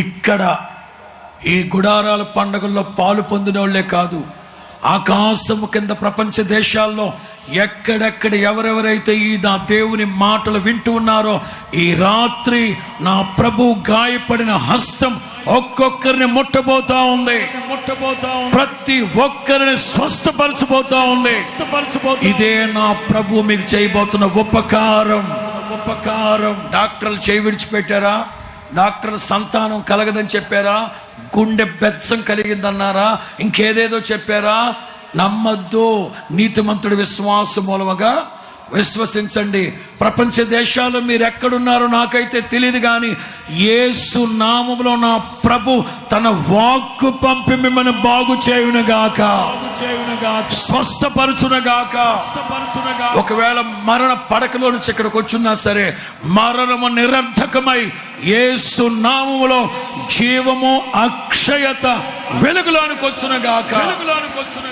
ఇక్కడ ఈ గుడారాల పండుగల్లో పాలు పొందినోళ్ళే కాదు ఆకాశము కింద ప్రపంచ దేశాల్లో ఎక్కడెక్కడ ఎవరెవరైతే ఈ నా దేవుని మాటలు వింటూ ఉన్నారో ఈ రాత్రి నా ప్రభు గాయపడిన హస్తం ఒక్కొక్కరిని ముట్టబోతా ఉంది. ముట్టబోతా ప్రతి ఒక్కరిని స్వస్థపరచబోతా ఉంది. ఇదే నా ప్రభు మీకు చేయబోతున్న ఉపకారం. ఉపకారం. డాక్టర్లు చేయి విడిచిపెట్టారా? డాక్టర్ సంతానం కలగదని చెప్పారా? గుండె బెత్సం కలిగిందన్నారా? ఇంకేదేదో చెప్పారా? నమ్మద్దు. నీతిమంతుడి విశ్వాసం మూలముగా విశ్వసించండి. ప్రపంచ దేశాలు మీరు ఎక్కడున్నారో నాకైతే తెలియదు కానీ ఏసు నామములో నా ప్రభు తన వాక్కు పంపి మిమ్మల్ని బాగు చేయునుగాక. స్వస్థపరచునగాక. ఒకవేళ మరణ పడకలో నుంచి ఇక్కడికి వచ్చున్నా సరే మరణము నిరర్ధకమై ఏసు నామములో జీవము అక్షయత వెలుగులోనికి వచ్చునగాక. వెలుగులోనికి వచ్చున